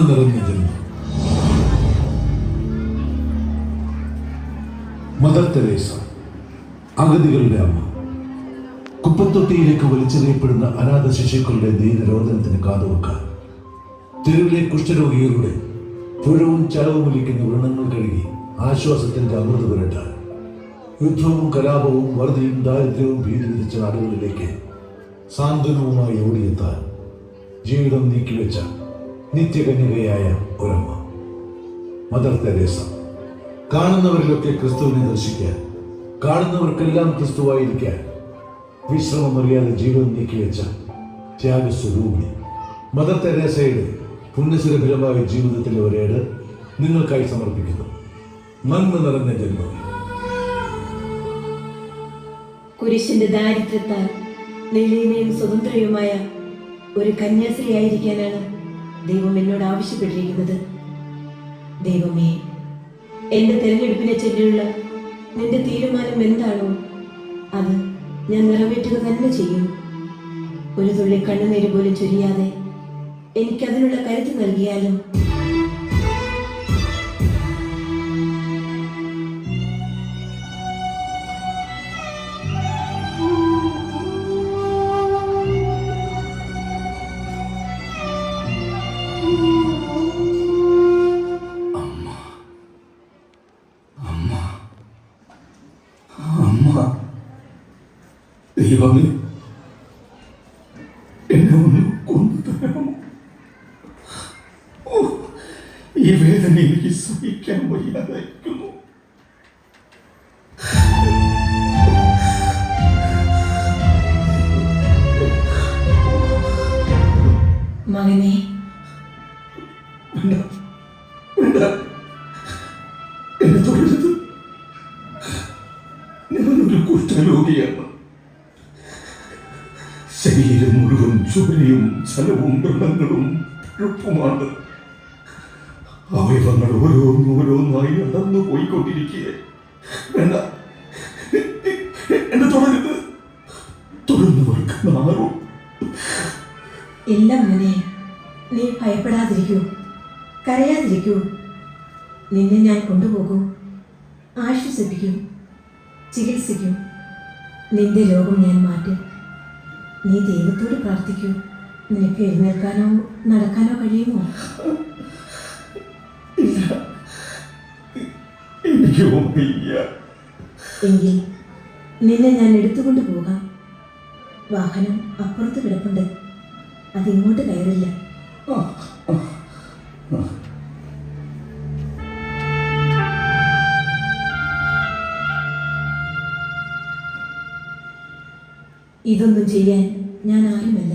നിറഞ്ഞ ജന്മം. Mother Teresa അഗതികളുടെ അമ്മ. കുപ്പത്തൊട്ടിയിലേക്ക് വലിച്ചെറിയപ്പെടുന്ന അനാഥ ശിശുക്കളുടെ ദീനരോധനത്തിന് കാതുവെക്കാൻ തെരുവിലെ കുഷ്ഠരോഗികളുടെ പുഴവും ചെലവും ഒലിക്കുന്ന വ്രണങ്ങൾ കഴുകി ആശ്വാസത്തിന്റെ അമൃത് പുരട്ടാൻ യുദ്ധവും കലാപവും വറുതിയും ദാരിദ്ര്യവും ഭീതി വിധിച്ച നാടുകളിലേക്ക് സാന്ത്വനവുമായി ഓടിയെത്താൻ ജീവിതം നീക്കിവെച്ച നിത്യകന്യകയായ ഒരമ്മ. മദർ തെരേസ കാണുന്നവരിലൊക്കെ ക്രിസ്തുവിനെ ദർശിക്കാൻ കാണുന്നവർക്കെല്ലാം ക്രിസ്തുവായിരിക്കാൻ വിശ്രമമറിയാതെ ജീവിതം നീക്കിവെച്ച ത്യാഗസ്വരൂപിണി. മദർ തെരേസയുടെ പുണ്യസുരഭിലമായ ജീവിതത്തിലെ ഒരേട് നിങ്ങൾക്കായി സമർപ്പിക്കുന്നു. നന്മ നിറഞ്ഞ ജന്മം. കുരിശിന്റെ ദാരിദ്ര്യത്താൽ നിലീനയും സ്വതന്ത്രയുമായ ഒരു കന്യാസ്ത്രീയായിരിക്കാനാണ് ദൈവം എന്നോട് ആവശ്യപ്പെട്ടിരിക്കുന്നത്. ദൈവമേ എന്റെ തെരഞ്ഞെടുപ്പിനെ ചൊല്ലിയുള്ള നിന്റെ തീരുമാനം എന്താണോ അത് ഞാൻ നിറവേറ്റുക തന്നെ ചെയ്യും. ഒരു തുള്ളി കണ്ണുനീര് പോലും ചൊരിയാതെ എനിക്കതിനുള്ള കരുത്ത് നൽകിയാലും ദൈവമേ എന്നെ ഒന്ന് കൊന്നു തരാമോ ഓ, ഈ വേദന എനിക്ക് സഹിക്കാൻ വയ്യാതായിരിക്കുന്നു. മകനെ. എന്നെ തൊഴരുത് ഞാനൊരു കുഷ്ഠരോഗിയാണ്. ചുവലയും ചലവും വ്രണങ്ങളും പഴുപ്പുമാണ് അവയവങ്ങൾ ഓരോന്നോരോന്നായി നടന്നു പോയിക്കൊണ്ടിരിക്കുക വേണ്ട. എന്നെ തുടരുത്. തുടർന്നവർക്ക് നാറും ഇല്ല മോനെ. നീ ഭയപ്പെടാതിരിക്കൂ. കരയാതിരിക്കൂ. നിന്നെ ഞാൻ കൊണ്ടുപോകൂ. ആശ്വസിപ്പിക്കും. ചികിത്സിക്കും. നിന്റെ രോഗം ഞാൻ മാറ്റും. നീ ദൈവത്തോട് പ്രാർത്ഥിക്കൂ. നിനക്ക് എഴുന്നേൽക്കാനോ നടക്കാനോ കഴിയുമോ? എങ്കിൽ നിന്നെ ഞാൻ എടുത്തുകൊണ്ട് പോകാം. വാഹനം അപ്പുറത്ത് കിടപ്പുണ്ട്. അതിങ്ങോട്ട് കയറില്ല. ഇതൊന്നും ചെയ്യാൻ ഞാൻ ആരുമല്ല.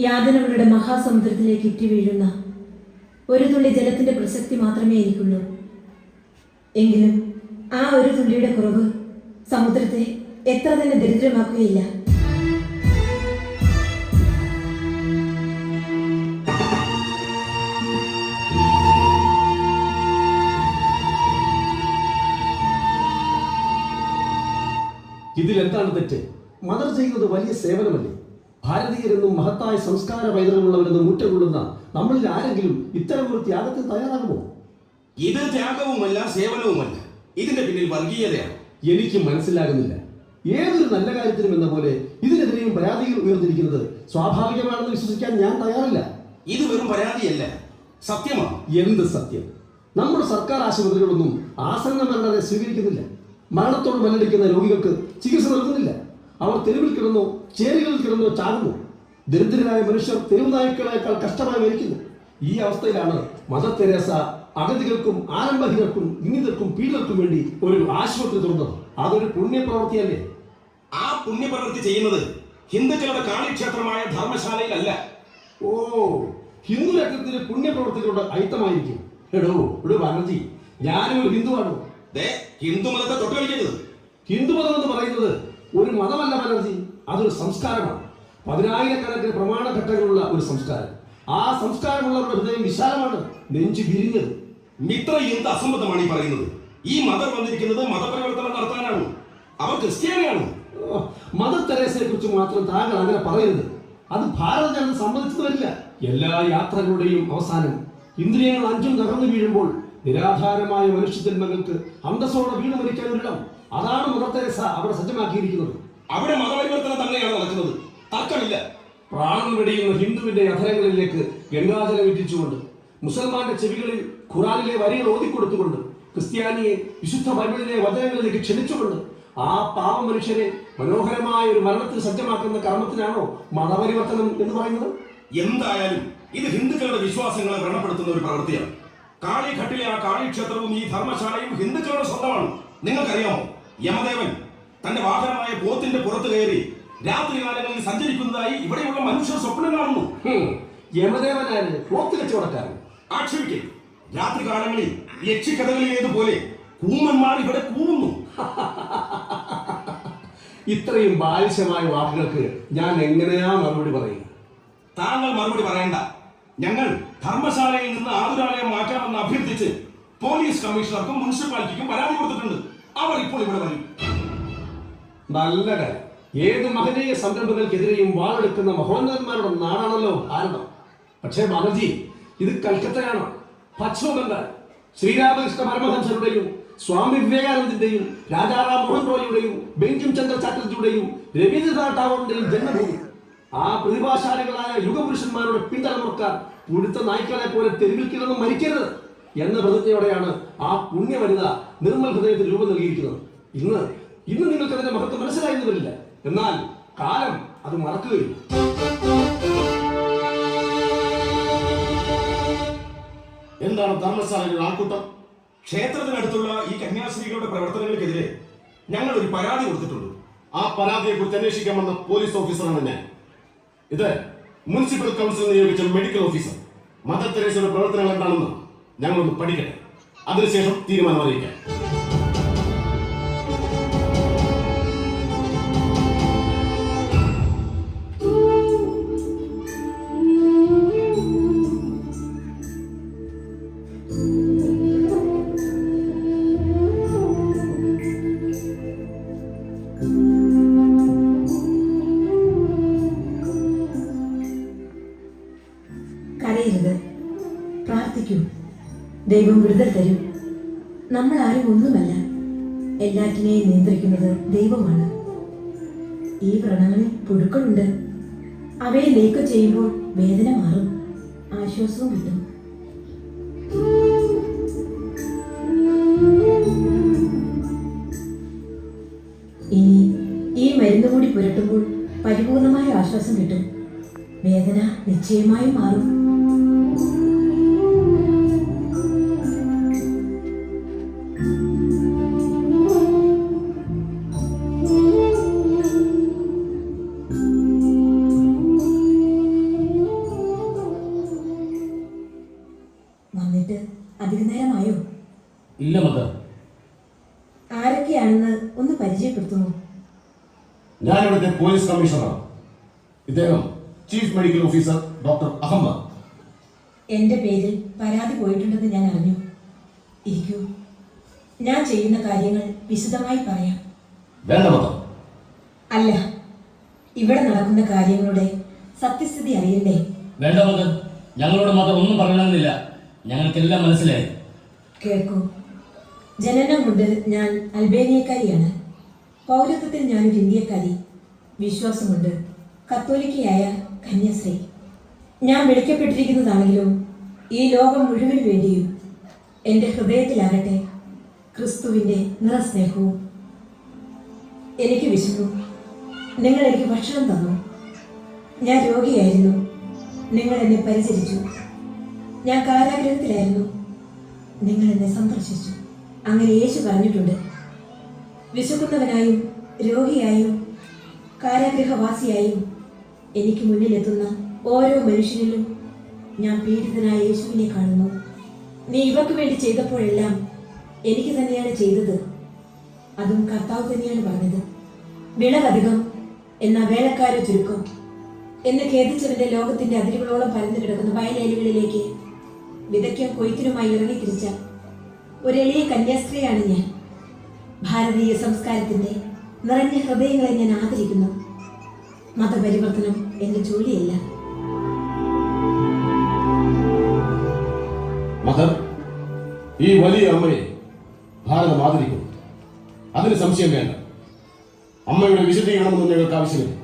യാതനകളുടെ മഹാസമുദ്രത്തിലേക്ക് ഇറ്റി വീഴുന്ന ഒരു തുള്ളി ജലത്തിന്റെ പ്രസക്തി മാത്രമേ എനിക്കുള്ളൂ. എങ്കിലും ആ ഒരു തുള്ളിയുടെ കുറവ് സമുദ്രത്തെ എത്ര തന്നെ ദരിദ്രമാക്കുകയില്ല. ഇതിൽ എന്താണ് തെറ്റ്? മദർ ചെയ്യുന്നത് വലിയ സേവനമല്ലേ? ഭാരതീയരെന്നും മഹത്തായ സംസ്കാര പൈതൃകമുള്ളവരെന്നും മുറ്റകൊള്ളുന്ന നമ്മളിൽ ആരെങ്കിലും ഇത്തരം ഒരു ത്യാഗത്തിന് തയ്യാറാകുമോ? ഇത് ത്യാഗവുമല്ല സേവനവുമല്ല. ഇതിന്റെ പിന്നിൽ വർഗീയതയാണ്. എനിക്ക് മനസ്സിലാകുന്നില്ല. ഏതൊരു നല്ല കാര്യത്തിനും എന്ന പോലെ ഇതിനെതിരെയും പരാതികൾ ഉയർന്നിരിക്കുന്നത് സ്വാഭാവികമാണെന്ന് വിശ്വസിക്കാൻ ഞാൻ തയ്യാറില്ല. ഇത് വെറും പരാതിയല്ല. സത്യമാണ്. എന്ത് സത്യം? നമ്മുടെ സർക്കാർ ആശുപത്രികളൊന്നും ആസന്ന മരണത്തെ സ്വീകരിക്കുന്നില്ല. മരണത്തോട് മല്ലടിക്കുന്ന രോഗികൾക്ക് ചികിത്സ നൽകുന്നില്ല. അവർ തെരുവിൽ കിടന്നു ചേരികളിൽ കിടന്നോ ചാകുന്നു ദരിദ്രരായ മനുഷ്യർ തെരുവ് നായ്ക്കളേക്കാൾ കഷ്ടമായി മരിക്കുന്നു. ഈ അവസ്ഥയിലാണ് മദർ തെരേസ അഗതികൾക്കും ആരംഭഹികർക്കും ഇന്നിതർക്കും പീഡിതർക്കും വേണ്ടി ഒരു ആശുപത്രി തുറന്നത്. അതൊരു പുണ്യപ്രവൃത്തിയല്ലേ? ആ പുണ്യപ്രവൃത്തി ചെയ്യുന്നത് ഹിന്ദുക്കളുടെ കാളിക്ഷേത്രമായ ധർമ്മശാലയിലല്ല. ഓ ഹിന്ദു രക്തത്തിന് പുണ്യപ്രവൃത്തികളുടെ അയിത്തമായിരിക്കും. എടോ എടോ ബാനർജി ഞാനും ഒരു ഹിന്ദുവാണ് ഹിന്ദു മതത്തെ തൊട്ടുകളിക്കരുത്. ഹിന്ദുമതം എന്ന് പറയുന്നത് ഒരു മതമല്ല ബാനർജി അതൊരു സംസ്കാരമാണ്. പതിനായിരക്കണക്കിന് പ്രമാണഘട്ടങ്ങളുള്ള ഒരു സംസ്കാരം. ആ സംസ്കാരമുള്ളവരുടെ ഹൃദയം വിശാലമാണ് നെഞ്ചു വിരിഞ്ഞത്. മിത്ര എന്ത് അസംബന്ധമാണ് ഈ പറയുന്നത്? ഈ മതം വന്നിരിക്കുന്നത് മതപരിവർത്തനം നടത്താനാണ്. അവർ ക്രിസ്ത്യാനിയാണ്. മത തെരേസയെ കുറിച്ച് മാത്രം താങ്കൾ അങ്ങനെ പറയരുത്. അത് ഭാരത ജനത സമ്മതിച്ചു വരില്ല എല്ലാ യാത്രകളുടെയും അവസാനം ഇന്ദ്രിയങ്ങൾ അഞ്ചും തകർന്നു വീഴുമ്പോൾ നിരാധാരമായ മനുഷ്യജന്മങ്ങൾക്ക് അന്തസ്സോടെ വീണ് മരിക്കാൻ ഒരിടം അതാണ് മതത്തെ അവിടെ സജ്ജമാക്കിയിരിക്കുന്നത്. അവിടെ മതപരിവർത്തനം തന്നെയാണ് നടക്കുന്നത്. തർക്കമില്ല. പ്രാണൻ വെടിയുന്ന ഹിന്ദുവിന്റെ അധരങ്ങളിലേക്ക് ഗംഗാജലം എത്തിച്ചുകൊണ്ട് മുസൽമാന്റെ ചെവികളിൽ ഖുറാനിലെ വരികൾ ഓതിക്കൊടുത്തുകൊണ്ട് ക്രിസ്ത്യാനിയെ വിശുദ്ധ ബൈബിളിലെ വചനങ്ങളിലേക്ക് ക്ഷണിച്ചുകൊണ്ട് ആ പാവ മനുഷ്യരെ മനോഹരമായ ഒരു മരണത്തിൽ സജ്ജമാക്കുന്ന കർമ്മത്തിനാണോ മതപരിവർത്തനം എന്ന് പറയുന്നത്? എന്തായാലും ഇത് ഹിന്ദുക്കളുടെ വിശ്വാസങ്ങളെ വ്രണപ്പെടുത്തുന്ന ഒരു പ്രവൃത്തിയാണ്. കാളിഘട്ടിലെ ആ കാളിക്ഷേത്രവും ഈ ധർമ്മശാലയും ഹിന്ദുക്കളുടെ സ്വന്തമാണ്. നിങ്ങൾക്കറിയാമോ? യമദേവൻ തന്റെ വാഹനമായ ബോത്തിന്റെ പുറത്ത് കയറി രാത്രി കാലങ്ങളിൽ സഞ്ചരിക്കുന്നതായി ഇവിടെയുള്ള മനുഷ്യർ സ്വപ്നം കാണുന്നു. ഹും, യമദേവനാര് പോത്ത് കച്ചവടക്കാരൻ. ആക്ഷേപിക്കേ. രാത്രികാലങ്ങളിൽ യക്ഷിക്കഥകളിലേതുപോലെ കൂമന്മാർ ഇവിടെ കൂവുന്നു ഇത്രയും ബാലിശമായ വാക്കുകൾക്ക് ഞാൻ എങ്ങനെയാ മറുപടി പറയും? താങ്കൾ മറുപടി പറയണ്ട. ഞങ്ങൾ ധർമ്മശാലയിൽ നിന്ന് ആതുരാലയം മാറ്റാമെന്ന് അഭ്യർത്ഥിച്ച് പോലീസ് കമ്മീഷണർക്കും മുനിസിപ്പാലിറ്റിക്കും പരാതി കൊടുത്തിട്ടുണ്ട്. അവർ ഇപ്പോൾ ഇവിടെ വരും. നല്ല ഏത് മഹനീയ സംരംഭങ്ങൾക്കെതിരെയും വാളെടുക്കുന്ന മഹോന്നതന്മാരുടെ നാടാണല്ലോ ഭാരതം. പക്ഷേ ബാബർജി ഇത് കൽക്കത്തയാണ്. പശ്ചിമ ബംഗാൾ ശ്രീരാമകൃഷ്ണ പരമഹംസരുടെയും സ്വാമി വിവേകാനന്ദന്റെയും രാജാറാം മോഹൻ റോയിയുടെയും ബെങ്കിം ചന്ദ്ര ചാറ്റർജിയുടെയും രവീന്ദ്രനാഥ് ടാഗോറിന്റെയും ജന്മഭൂമി. ആ പ്രതിഭാശാലികളായ യുഗപുരുഷന്മാരുടെ പിന്തലമുറക്കാർ പുഴുത്ത നായ്ക്കളെ പോലെ തെരുവിൽ മരിക്കരുത് എന്ന പ്രതിജ്ഞയോടെയാണ് ആ പുണ്യ വനിത നിർമ്മൽ ഹൃദയത്തിൽ രൂപം നൽകിയിരിക്കുന്നത്. ഇന്ന് ഇന്ന് നിങ്ങൾക്ക് അതിന്റെ മഹത്വം മനസ്സിലായി വരില്ല. എന്നാൽ കാലം അത് മറക്കുകയില്ല. എന്താണ് ധർമ്മശാലയുടെ ആൾക്കൂട്ടം? ക്ഷേത്രത്തിനടുത്തുള്ള ഈ കന്യാസ്ത്രീകളുടെ പ്രവർത്തനങ്ങൾക്കെതിരെ ഞങ്ങൾ ഒരു പരാതി കൊടുത്തിട്ടുണ്ട്. ആ പരാതിയെ കുറിച്ച് അന്വേഷിക്കാൻ വന്ന പോലീസ് ഓഫീസറാണ് ഞാൻ. ഇത് മുനിസിപ്പൽ കൗൺസിൽ നിയോഗിച്ച മെഡിക്കൽ ഓഫീസർ. മദർ തെരേസയുടെ പ്രവർത്തനങ്ങൾ എന്താണെന്ന് ഞങ്ങളൊന്ന് പഠിക്കട്ടെ. അതിനുശേഷം തീരുമാനം അറിയിക്കാം. ദൈവം വിടുതൽ തരും. നമ്മൾ ആരും ഒന്നുമല്ല. എല്ലാറ്റിനെയും നിയന്ത്രിക്കുന്നത് ദൈവമാണ്. ഈ വ്രണങ്ങളിൽ പുഴുക്കളുണ്ട്. അവയെ നീക്കം ചെയ്യുമ്പോൾ വേദന മാറും. ആശ്വാസവും കിട്ടും. ഇനി ഈ മരുന്ന് കൂടി പുരട്ടുമ്പോൾ പരിപൂർണമായ ആശ്വാസം കിട്ടും. വേദന നിശ്ചയമായും മാറും. ഞാൻ ഇവിടുത്തെ പോലീസ് കമ്മീഷണർ ഇദ്ദേഹം chief medical officer doctor Ahmed. എന്റെ പേരിൽ പരാതി പോയിട്ടുണ്ടെന്ന് ഞാൻ അറിഞ്ഞു. ഇരിക്കൂ. ഞാൻ ചെയ്യുന്ന കാര്യങ്ങൾ വിശദമായി പറയാം. വേണ്ട അല്ല ഇവിടെ നടക്കുന്ന കാര്യങ്ങളുടെ സത്യസ്ഥിതി അറിയണ്ടേ? വേണ്ട മകൻ ഞങ്ങളോട് മാത്രം ഒന്നും പറയണമെന്നില്ല. ഞങ്ങൾക്കെല്ലാം മനസ്സിലായി. കേൾക്കൂ. ജനനം കൊണ്ട് ഞാൻ അൽബേനിയക്കാരിയാണ്. പൗരത്വത്തിൽ ഞാനൊരു ഇന്ത്യക്കാരി. വിശ്വാസമുണ്ട്. കത്തോലിക്കയായ കന്യാശ്രീ ഞാൻ വിളിക്കപ്പെട്ടിരിക്കുന്നതാണെങ്കിലോ ഈ ലോകം മുഴുവൻ വേണ്ടിയും എന്റെ ഹൃദയത്തിലാകട്ടെ ക്രിസ്തുവിന്റെ നിറസ്നേഹവും. എനിക്ക് വിശന്നു. നിങ്ങൾ എനിക്ക് ഭക്ഷണം തന്നു. ഞാൻ രോഗിയായിരുന്നു. നിങ്ങൾ എന്നെ പരിചരിച്ചു. ഞാൻ കാരാഗ്രഹത്തിലായിരുന്നു. നിങ്ങൾ എന്നെ സന്ദർശിച്ചു. അങ്ങനെ യേശു പറഞ്ഞിട്ടുണ്ട്. വിശക്കുന്നവനായും രോഗിയായും കാരാഗ്രഹവാസിയായും എനിക്ക് മുന്നിലെത്തുന്ന ഓരോ മനുഷ്യനിലും ഞാൻ പീഡിതനായ യേശുവിനെ കാണുന്നു. നീ ഇവർക്ക് വേണ്ടി ചെയ്തപ്പോഴെല്ലാം എനിക്ക് തന്നെയാണ് ചെയ്തത്. അതും കർത്താവ് തന്നെയാണ് പറഞ്ഞത്. വിളവധികം എന്ന വേലക്കാരെ ചുരുക്കം എന്ന് ഖേദിച്ചവന്റെ ലോകത്തിന്റെ അതിരുകളോളം പരന്നു കിടക്കുന്ന വയലേലുകളിലേക്ക് വിതയ്ക്കും കൊയ്ത്തിനുമായി ഇറങ്ങിത്തിരിച്ച ഒരു എളിയ കന്യാസ്ത്രീയാണ് ഞാൻ. ഭാരതീയ സംസ്കാരത്തിന്റെ നിറഞ്ഞ ഹൃദയങ്ങളെ ഞാൻ ആദരിക്കുന്നു. മതപരിവർത്തനം എന്റെ ജോലിയല്ല. ഈ വലിയ അമ്മയെ ഭാരതം ആദരിക്കുന്നു. അതിന് സംശയം വേണ്ട. അമ്മയുടെ വിശദീകരണമൊന്നും ഞങ്ങൾക്ക് ആവശ്യമില്ല.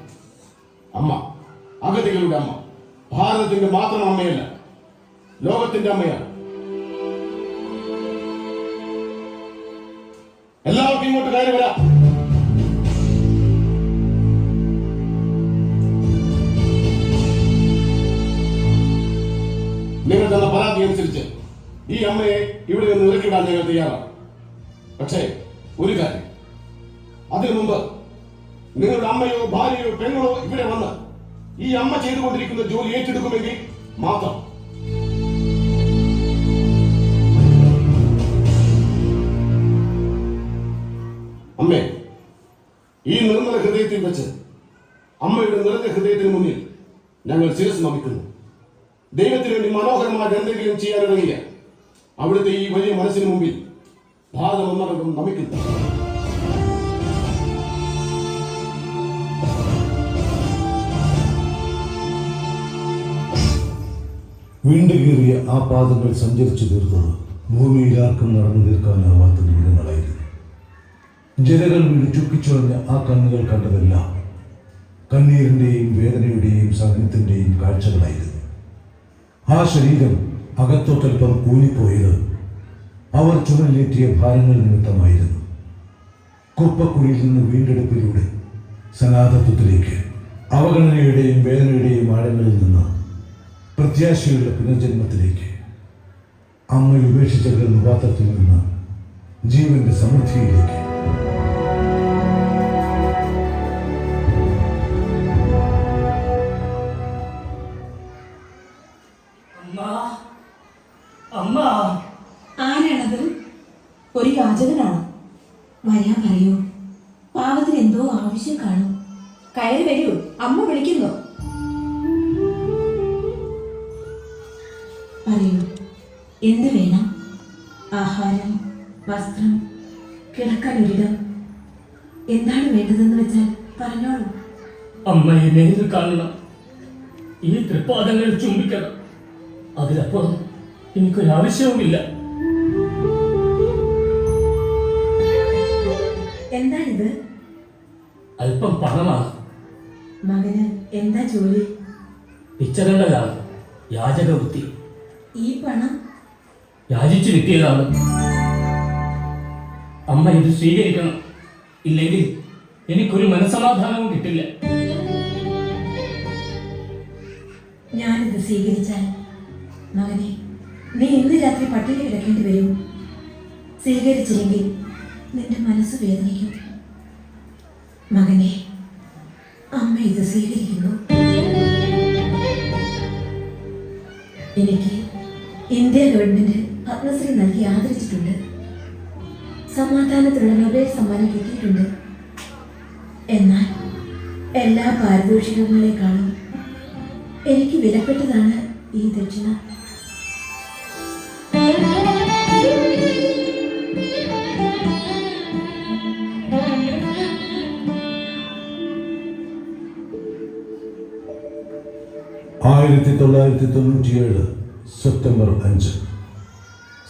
അമ്മ അഗതികളുടെ അമ്മ. ഭാരതത്തിന്റെ മാത്രം അമ്മയല്ല ലോകത്തിന്റെ അമ്മയാണ്. എല്ലാവർക്കും ഇങ്ങോട്ട് കയറി വരാം. ഈ അമ്മയെ ഇവിടെ നിന്ന് ഇറക്കിവിടാൻ ഞങ്ങൾ തയ്യാറാണ്. പക്ഷേ ഒരു കാര്യം. അതിനു മുമ്പ് നിങ്ങളുടെ അമ്മയോ ഭാര്യയോ പെങ്ങളോ ഇവിടെ വന്ന് ഈ അമ്മ ചെയ്തുകൊണ്ടിരിക്കുന്ന ജോലി ഏറ്റെടുക്കുമെങ്കിൽ മാത്രം. അമ്മേ ഈ നിർമ്മല ഹൃദയത്തിൽ വെച്ച് അമ്മയുടെ നിറഞ്ഞ ഹൃദയത്തിന് മുന്നിൽ ഞങ്ങൾ ശിരസ് നമിക്കുന്നു ദൈവത്തിന് വേണ്ടി മനോഹരമായ എന്തെങ്കിലും ചെയ്യാനിറങ്ങിയ അവിടുത്തെ ഈ വലിയ മനസ്സിന് മുമ്പിൽ ഭാരതം ഒന്നടങ്കം നമിക്കുന്നു. വീണ്ടുകീറിയ ആ പാദങ്ങൾ സഞ്ചരിച്ചു തീർത്തത് ഭൂമിയിൽ ആർക്കും നടന്നു തീർക്കാനാവാത്ത ദൂരങ്ങളായിരുന്നു ജനകൾ വീട് ചുക്കിച്ചുളഞ്ഞ ആ കണ്ണുകൾ കണ്ടതെല്ലാം കണ്ണീരിന്റെയും വേദനയുടെയും സഹനത്തിന്റെയും കാഴ്ചകളായിരുന്നു. ആ ശരീരം അകത്തോട്ടൽപ്പം കൂലിപ്പോയത് അവർ ചുമലിലേറ്റിയ ഭാരങ്ങൾ നിമിത്തമായിരുന്നു. കുപ്പക്കുഴിയിൽ നിന്ന് വീണ്ടെടുപ്പിലൂടെ സനാതത്വത്തിലേക്ക് അവഗണനയുടെയും വേദനയുടെയും ആഴങ്ങളിൽ നിന്ന് പ്രത്യാശയുടെ പുനർജന്മത്തിലേക്ക് അമ്മ ഉപേക്ഷിച്ച ഗർഭപാത്രത്തിൽ നിന്ന് ജീവന്റെ സമൃദ്ധിയിലേക്ക്. പറയൂ. എന്ത് വേണം? ആഹാരം വസ്ത്രം കിടക്കാൻ ഒരിടം. എന്താണ് വേണ്ടതെന്ന് വെച്ചാൽ പറഞ്ഞോളൂ. അമ്മയെ നേരിൽ കാണണം. ഈ തൃപ്പാദങ്ങൾ ചുംബിക്കണം. അതിലപ്പുറം എനിക്കൊരാവശ്യവുമില്ല. എന്താണിത്? അല്പം പണമാണ്. മകന് എന്താ ജോലി? പിച്ചറുകളാണ് യാചക വൃത്തി ഈ പണം യാചിച്ചു കിട്ടിയതാണ്. അമ്മ ഇത് സ്വീകരിക്കണം. ഇല്ലെങ്കിൽ എനിക്കൊരു മനസമാധാനവും കിട്ടില്ല. ഞാനിത് സ്വീകരിച്ചാൽ മകനെ നീ ഇന്ന് രാത്രി പട്ടിണി കിടക്കേണ്ടി വരും. സ്വീകരിച്ചില്ലെങ്കിൽ നിന്റെ മനസ്സ് വേദനിക്കും. മകനെ അമ്മ ഇത് സ്വീകരിക്കുന്നു. എനിക്ക് ഇന്ത്യ ഗവൺമെന്റ് പത്മശ്രീ നൽകി ആദരിച്ചിട്ടുണ്ട്. സമാധാനത്തിനുള്ള നൊബേൽ സമ്മാനം കിട്ടിയിട്ടുണ്ട്. എന്നാൽ എല്ലാ പാരിതോഷികങ്ങളെക്കാളും എനിക്ക് വിലപ്പെട്ടതാണ് ഈ ദക്ഷിണ. ആയിരത്തി തൊള്ളായിരത്തി തൊണ്ണൂറ്റിയേഴ് സെപ്റ്റംബർ അഞ്ച്.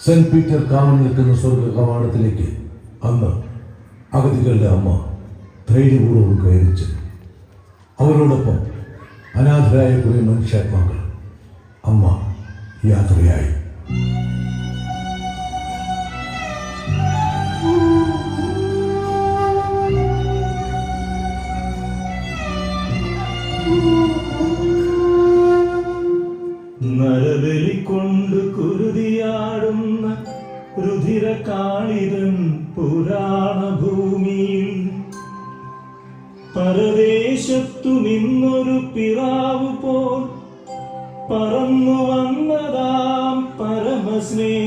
സെന്റ് പീറ്റർ കാവൽ നിൽക്കുന്ന സ്വർഗ കവാടത്തിലേക്ക് അന്ന് അഗതികളുടെ അമ്മ ധൈര്യപൂർവം കയറിച്ചു അവരോടൊപ്പം അനാഥരായ കുറേ മനുഷ്യാത്മാക്കൾ അമ്മ യാത്രയായി. കാളിതൻ പുരാണ ഭൂമിയിൽ പരദേശത്തു നിന്നൊരു പിറാവ് പോൽ പറന്നു വന്നതാം പരമസ്നേഹമേ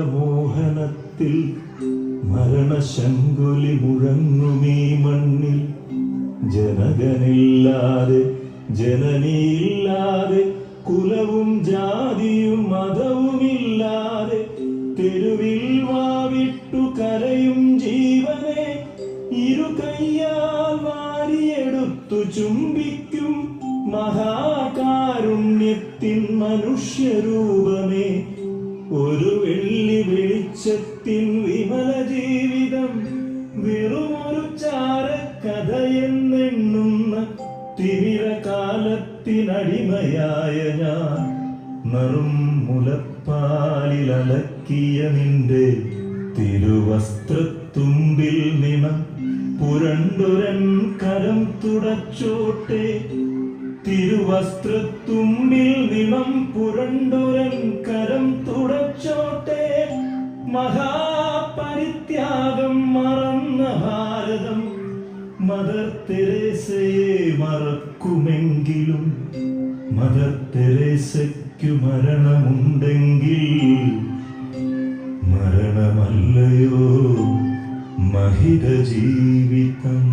മകുടമോഹനത്തിൽ മരണശങ്കുലി മുഴങ്ങുമീ മണ്ണിൽ. ജനകനില്ലാതെ ജനനിയില്ലാതെ കുലവും ജാതിയും മതവുമില്ലാതെ തെരുവിൽ വാവിട്ടു കരയും ജീവനെ ഇരു കയ്യാൽ വാരിയെടുത്തു ചുംബിക്കും മഹാകാരുണ്യത്തിൻ വെള്ളി വെളിച്ചത്തിൻ വിമല ജീവിതം വെറുമൊരു ചാരക്കഥയെന്നെണ്ണുന്ന തിമിര കാലത്തിനടിമയായ ഞാൻ. നറും മുലപ്പാലിലലക്കിയ മഹാപരിത്യാഗം മറന്ന ഭാരതം മദർ തെരേസയെ മറക്കുമെങ്കിലും മദർ തെരേസയ്ക്കു മരണമുണ്ടെങ്കിൽ മരണമല്ലയോ മഹിത ജീവിതം.